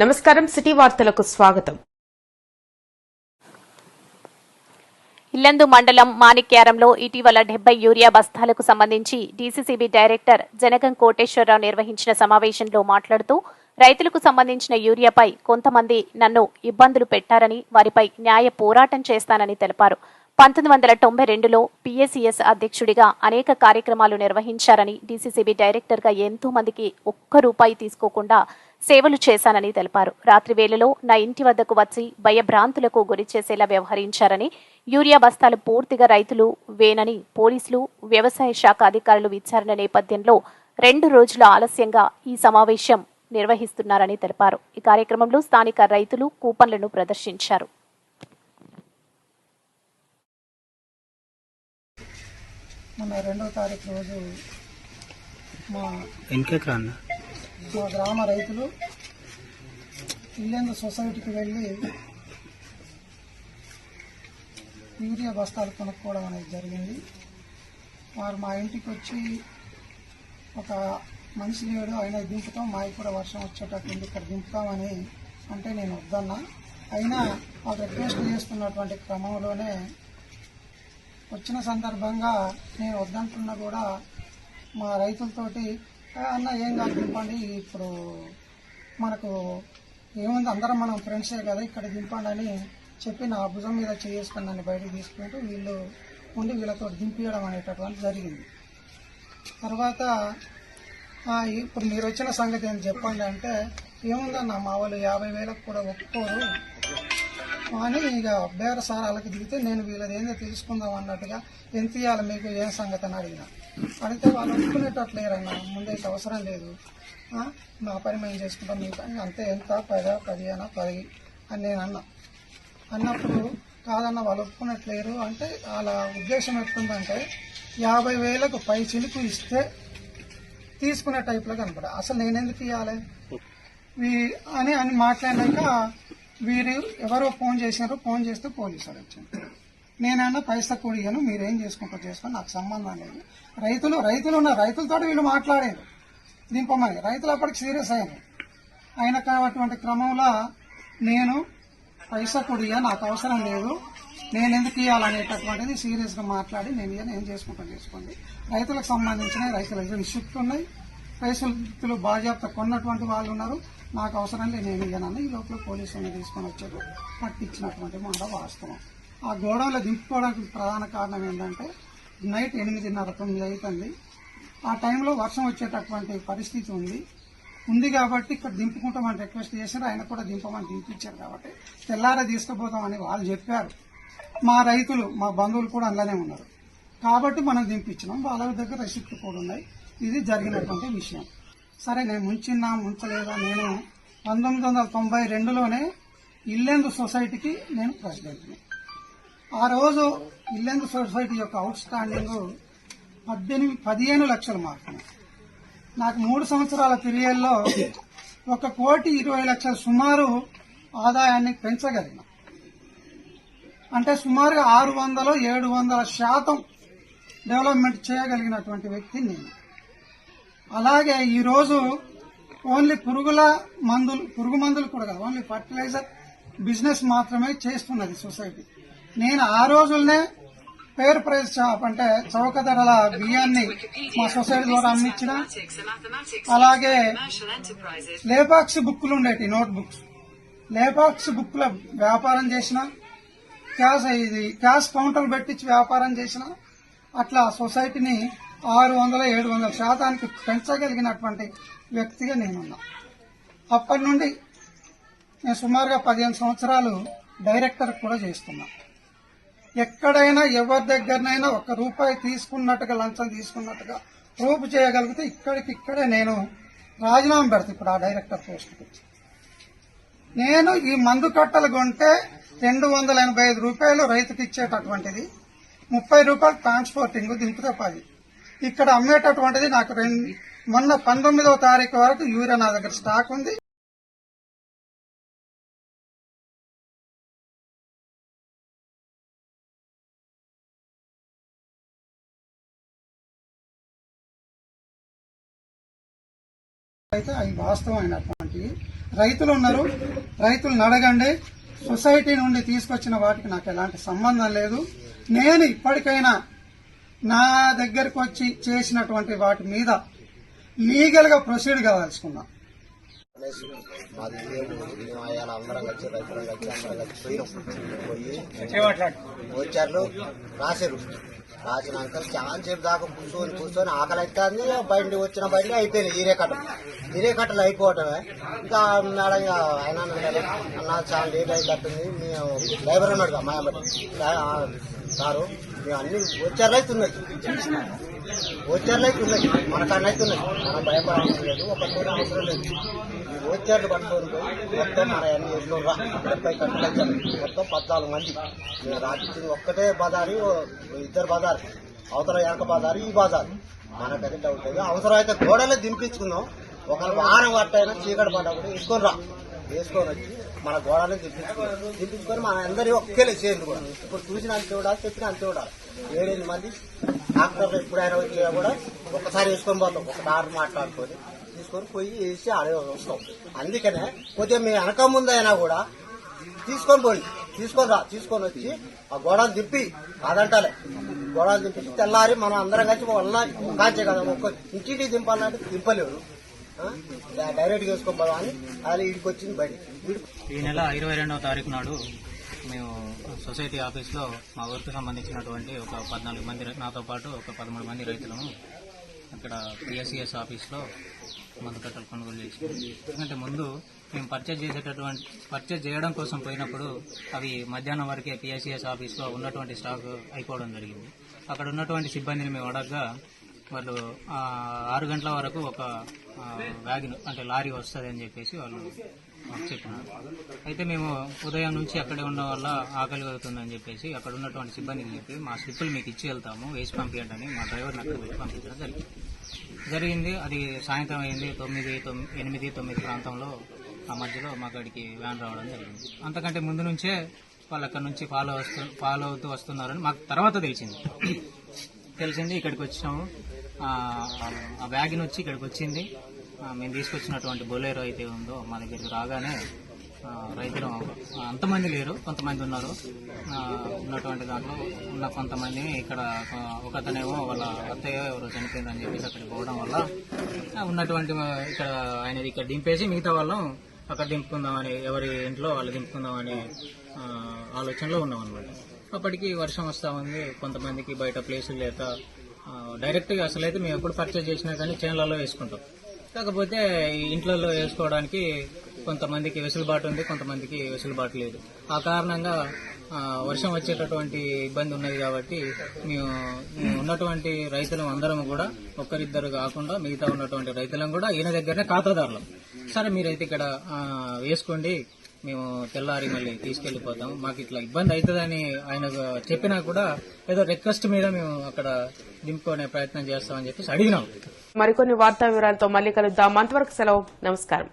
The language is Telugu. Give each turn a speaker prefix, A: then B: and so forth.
A: నమస్కారం సిటీ వార్తలకు స్వాగతం.
B: ఇల్లందు మండలం మాణిక్యారంలో ఇటీవల డెబ్బై యూరియా బస్తాలకు సంబంధించి డీసీసీబీ డైరెక్టర్ జనగం కోటేశ్వరరావు నిర్వహించిన సమావేశంలో మాట్లాడుతూ రైతులకు సంబంధించిన యూరియాపై కొంతమంది నన్ను ఇబ్బందులు పెట్టారని వారిపై న్యాయ పోరాటం చేస్తానని తెలిపారు. పంతొమ్మిది వందల తొంభై రెండులో పీఏసీఎస్ అధ్యక్షుడిగా అనేక కార్యక్రమాలు నిర్వహించారని డీసీసీబీ డైరెక్టర్గా ఎంతో మందికి ఒక్క రూపాయి తీసుకోకుండా సేవలు చేశానని తెలిపారు. రాత్రి వేళలో నా ఇంటి వద్దకు వచ్చి భయభ్రాంతులకు గురి చేసేలా వ్యవహరించారని యూరియా బస్తాలు పూర్తిగా రైతులు వేనని పోలీసులు వ్యవసాయ శాఖ అధికారులు విచారణ నేపథ్యంలో రెండు రోజుల ఆలస్యంగా ఈ సమావేశం నిర్వహిస్తున్నారని తెలిపారు. ఈ కార్యక్రమంలో స్థానిక రైతులు కూపన్లను ప్రదర్శించారు.
C: మొన్న రెండో తారీఖు రోజు మా మా గ్రామ రైతులు ఇల్లెందు సొసైటీకి వెళ్ళి యూరియా బస్తాలు కొనుక్కోవడం అనేది జరిగింది. వారు మా ఇంటికి వచ్చి ఒక మనిషి లేడు ఆయన దింపుతాం మాకు కూడా వర్షం వచ్చేటట్టు ఉంది ఇక్కడ దింపుతామని అంటే నేను వద్దన్నా. అయినా వాళ్ళు రిక్వెస్ట్ చేస్తున్నటువంటి క్రమంలోనే వచ్చిన సందర్భంగా నేను వద్దంటున్నా కూడా మా రైతులతోటి అన్న ఏం కాదు దింపండి ఇప్పుడు మనకు ఏముంది అందరం మనం ఫ్రెండ్సే కదా ఇక్కడ దింపండి అని చెప్పి నా భుజం మీద చేసుకుని నన్ను బయటకు తీసుకుంటూ వీళ్ళు ఉండి వీళ్ళతో దింపియడం అనేటటువంటి జరిగింది. తర్వాత ఇప్పుడు మీరు వచ్చిన సంగతి ఏం చెప్పండి అంటే ఏముందన్న మా వాళ్ళు యాభై వేలకు కూడా ఒప్పుకోరు అని ఇక బేరసారాలకు దిగితే నేను వీళ్ళది ఏందో తెలుసుకుందాం అన్నట్టుగా ఎంత ఇవ్వాలి మీకు ఏం సంగతి అని అడిగిన. అడిగితే వాళ్ళు ఒప్పుకునేటట్లేరన్న ముందైతే అవసరం లేదు. మా పని మేము చేసుకుంటాం మీ పని అంతే ఎంత? పదా పదిహేనా పది అని నేను అన్నా. అన్నప్పుడు కాదన్న వాళ్ళు ఒప్పుకున్నట్లేరు అంటే వాళ్ళ ఉద్దేశం ఎట్లుందంటే యాభై వేలకు పై చిలుకు ఇస్తే తీసుకునే టైప్లో కనపడ. అసలు నేను ఎందుకు ఇవ్వాలి అని అని మాట్లాడినాక వీరు ఎవరో ఫోన్ చేసినారు ఫోన్ చేస్తే పోలీసులు వచ్చారు. నేనన్నా పైసా కూడిగాను మీరేం చేసుకుంటారు చేసుకోండి నాకు సంబంధం లేదు. రైతులు రైతులు ఉన్నారు. రైతులతో వీళ్ళు మాట్లాడారు. దింపమని. రైతులు అప్పటికి సీరియస్ అయ్యారు అయిన కాబట్టి క్రమంలో నేను పైసా కొడిగా నాకు అవసరం లేదు. నేను ఎందుకు ఇవ్వాలనేటటువంటిది సీరియస్గా మాట్లాడి నేను ఇవ్వను ఏం చేసుకుంటాను చేసుకోండి. రైతులకు సంబంధించిన రైతుల రిసిప్ట్ ఉన్నాయి. రైతులు బాధ్యత కొన్నటువంటి వాళ్ళు ఉన్నారు. నాకు అవసరం లేదు నేను ఇయ్యనని ఈ లోపల పోలీసులను తీసుకొని వచ్చారు. పట్టించినటువంటి మాట వాస్తవం. ఆ గోడౌన్లో దింపుకోవడానికి ప్రధాన కారణం ఏంటంటే నైట్ ఎనిమిదిన్నర తొమ్మిది అవుతుంది ఆ టైంలో వర్షం వచ్చేటటువంటి పరిస్థితి ఉంది. ఉంది కాబట్టి ఇక్కడ దింపుకుంటామని రిక్వెస్ట్ చేశారు. ఆయన కూడా దింపమని దింపించారు కాబట్టి తెల్లారే తీసుకుపోతామని వాళ్ళు చెప్పారు. మా రైతులు మా బంధువులు కూడా అందులోనే ఉన్నారు. కాబట్టి మనం దింపించినాం. వాళ్ళ దగ్గర రిసిప్ట్ కూడా ఉన్నాయి. ఇది జరిగినటువంటి విషయం. సరే నేను ముంచినా ముంచలేదా నేను? పంతొమ్మిది వందల తొంభై రెండులోనే ఇల్లెందు సొసైటీకి నేను ప్రెసిడెంట్ని. ఆ రోజు ఇల్లెందు సొసైటీ యొక్క అవుట్ స్టాండింగ్ పద్దెనిమిది పదిహేను లక్షలు మాత్రమే. నాకు మూడు సంవత్సరాల పీరియడ్లో ఒక కోటి ఇరవై లక్షల సుమారు ఆదాయాన్ని పెంచగలిగిన. అంటే సుమారుగా ఆరు వందలు ఏడు వందల శాతం డెవలప్మెంట్ చేయగలిగినటువంటి వ్యక్తి నేను. అలాగే ఈరోజు ఓన్లీ పురుగుల మందులు పురుగు మందులు కూడా కాదు ఓన్లీ ఫర్టిలైజర్ బిజినెస్ మాత్రమే చేస్తున్నది సొసైటీ. నేను ఆ రోజులనే పేరు ప్రైస్ షాప్ అంటే చౌక ధరల బియ్యాన్ని మా సొసైటీ ద్వారా అమ్మించిన అలాగే లేపాక్స్ బుక్కులు ఉండేటి నోట్ బుక్స్ లేపాక్స్ బుక్ల వ్యాపారం చేసిన క్యాష్ ఇది క్యాష్ కౌంటర్ పెట్టించి వ్యాపారం చేసిన అట్లా సొసైటీని ఆరు వందల ఏడు వందల శాతానికి పెంచగలిగినటువంటి వ్యక్తిగా నేనున్నా. అప్పటి నుండి నేను సుమారుగా పదిహేను సంవత్సరాలు డైరెక్టర్ కూడా చేస్తున్నా. ఎక్కడైనా ఎవరి దగ్గరనైనా ఒక రూపాయి తీసుకున్నట్టుగా లంచం తీసుకున్నట్టుగా ప్రూఫ్ చేయగలిగితే ఇక్కడికి ఇక్కడే నేను రాజీనామా పెడతా ఇప్పుడు ఆ డైరెక్టర్ పోస్ట్కి. నేను ఈ మందు కట్టలు కొంటే రెండు వందల ఎనభై ఐదు రూపాయలు రైతుకి ఇచ్చేటటువంటిది. ముప్పై రూపాయలు ట్రాన్స్పోర్టింగ్ దింపితే పది ఇక్కడ అమ్మేటటువంటిది నాకు రెండు మొన్న పంతొమ్మిదవ తారీఖు వరకు యూరియా నా దగ్గర స్టాక్ ఉంది. అయితే అవి వాస్తవమైనటువంటివి రైతులు ఉన్నారు. రైతులను అడగండి. సొసైటీ నుండి తీసుకొచ్చిన వాటికి నాకు ఎలాంటి సంబంధం లేదు. నేను ఇప్పటికైనా నా దగ్గరకు వచ్చి చేసినటువంటి వాటి మీద లీగల్గా ప్రొసీడ్ కావాల్సుకున్నా.
D: అయ్యాల అందరం కలిసి రైతులం కలిసి అందరం కలిసి పోయినాం పోయి వచ్చారు. రాశారు రాసినాక చాలా సేపు దాకా కూర్చొని కూర్చొని ఆకలి అవుతుంది బండి వచ్చిన బండి అయిపోయినాయి ఈరే కట్టలు ఈరే కట్టలు అయిపోవటమే. ఇంకా మేడం ఆయన అన్న చాలా లేట్ అయిపోతుంది. మేము డ్రైవర్ ఉన్నాడు అమ్మాయి సారు. మేము అన్ని వచ్చారు అయితే ఉన్నాయి. వచ్చారులు అయితే ఉన్నాయి. మన కన్నా ఉన్నాయి. మనం భయపడాల్సిన లేదు ఒక దూరం అవసరం లేదు. ఈ వచ్చారులు పట్టుకొని మొత్తం మన ఎన్ని ఎన్నో రా. డెబ్బై కట్టలు వచ్చారు. మొత్తం పద్నాలుగు మంది. మేము ఒక్కటే బజారు ఇద్దరు బజారు. అవతల వెనక బజారు ఈ బజారు. మనకది డౌట్ లేదు. అవసరం అయితే గోడలే దింపించుకుందాం ఒక వారం పట్టైనా చీకటి పడ్డప్పుడు వేసుకొని రా. వేసుకొని వచ్చి మన గోడలు దింపించుకోవాలి తెప్పించుకొని మన అందరి ఒకేలే చేయండి కూడా. ఇప్పుడు చూసిన అంతే ఉండాలి చెప్పిన అంతే ఉండాలి ఏడెనిమిది మంది డాక్టర్లు ఎప్పుడైనా వచ్చినా కూడా ఒకసారి వేసుకొని పోతాం. ఒక డాక్టర్ మాట్లాడుకొని తీసుకొని పోయి వేసి ఆడే వస్తాం. అందుకనే కొద్దిగా మీ వెనక ముందైనా కూడా తీసుకొని పోయి తీసుకొని రా తీసుకొని వచ్చి ఆ గోడలు తిప్పి కాదంటాలే. గోడలు తిప్పి తెల్లారి మనం అందరం కలిసి వల్ల కాచే కదా ఒక్క ఇంటికి దింపాలంటే దింపలేరు. డైరెక్ట్ వేసుకొని పోదామని అది ఇడికి వచ్చింది బయట
E: ఈ నెల ఇరవై రెండవ తారీఖు నాడు మేము సొసైటీ ఆఫీస్లో మా ఊరికి సంబంధించినటువంటి ఒక పద్నాలుగు మంది నాతో పాటు ఒక పదమూడు మంది రైతులను అక్కడ పిఎస్సిఎస్ ఆఫీస్లో మందు కట్టలు కొనుగోలు చేసాం ఎందుకంటే ముందు మేము పర్చేజ్ చేసేటటువంటి పర్చేజ్ చేయడం కోసం పోయినప్పుడు అవి మధ్యాహ్నం వరకే పిఎస్సిఎస్ ఆఫీస్లో ఉన్నటువంటి స్టాక్ అయిపోవడం జరిగింది. అక్కడ ఉన్నటువంటి సిబ్బందిని మేము అడగగా వాళ్ళు ఆరు గంటల వరకు ఒక వ్యాగన్ అంటే లారీ వస్తుంది అని చెప్పేసి వాళ్ళు మాకు చెప్పినారు. అయితే మేము ఉదయం నుంచి అక్కడే ఉండడం వల్ల ఆకలి అవుతుందని చెప్పేసి అక్కడ ఉన్నటువంటి సిబ్బందికి చెప్పి మా స్లిప్పులు మీకు ఇచ్చి వెళ్తాము వేసి పంపించండి అని మా డ్రైవర్ని అక్కడ పెట్టి పంపించడం జరిగింది. జరిగింది అది సాయంత్రం అయింది తొమ్మిది ఎనిమిది తొమ్మిది ప్రాంతంలో ఆ మధ్యలో మా కాడికి వ్యాన్ రావడం జరిగింది. అంతకంటే ముందు నుంచే వాళ్ళు అక్కడ నుంచి ఫాలో వస్తు ఫాలో అవుతూ వస్తున్నారని మాకు తర్వాత తెలిసింది. తెలిసింది ఇక్కడికి వచ్చినాము ఆ, వ్యాగన్ వ్యాగిన్ వచ్చి ఇక్కడికి వచ్చింది. మేము తీసుకొచ్చినటువంటి బొలేరో అయితే ఉందో మా దగ్గరికి రాగానే రైతులు అంతమంది లేరు కొంతమంది ఉన్నారు. ఉన్నటువంటి దాంట్లో ఉన్న కొంతమంది ఇక్కడ ఒకతనేమో వాళ్ళ అత్తయ్య ఎవరో చనిపోయిందని చెప్పేసి అక్కడికి పోవడం వల్ల ఉన్నటువంటి ఇక్కడ ఆయనది ఇక్కడ దింపేసి మిగతా వాళ్ళం అక్కడ దింపుకుందామని ఎవరి ఇంట్లో వాళ్ళు దింపుకుందామని ఆలోచనలో ఉన్నాం అనమాట అప్పటికి వర్షం వస్తా ఉంది. కొంతమందికి బయట ప్లేసులు లేక డైరెక్ట్గా అసలు అయితే మేము ఎప్పుడు పర్చేజ్ చేసినా కానీ చేన్లలో వేసుకుంటాం. కాకపోతే ఈ ఇంట్లలో వేసుకోవడానికి కొంతమందికి వెసులుబాటు ఉంది కొంతమందికి వెసులుబాటు లేదు. ఆ కారణంగా వర్షం వచ్చేటటువంటి ఇబ్బంది ఉన్నది కాబట్టి మేము ఉన్నటువంటి రైతులం అందరం కూడా ఒక్కరిద్దరు కాకుండా మిగతా ఉన్నటువంటి రైతులం కూడా ఈయన దగ్గరనే ఖాతాదారులం. సరే మీరైతే ఇక్కడ వేసుకోండి మేము తెల్లారి మళ్ళీ తీసుకెళ్ళిపోతాం మాకు ఇట్లా ఇబ్బంది అవుతుందని ఆయన చెప్పినా కూడా ఏదో రిక్వెస్ట్ మీద మేము అక్కడ దింపుకునే ప్రయత్నం చేస్తామని చెప్పేసి అడిగినాం.
A: మరికొన్ని వార్తా వివరాలతో మళ్ళీ కలుద్దాం. అంతవరకు సెలవు. నమస్కారం.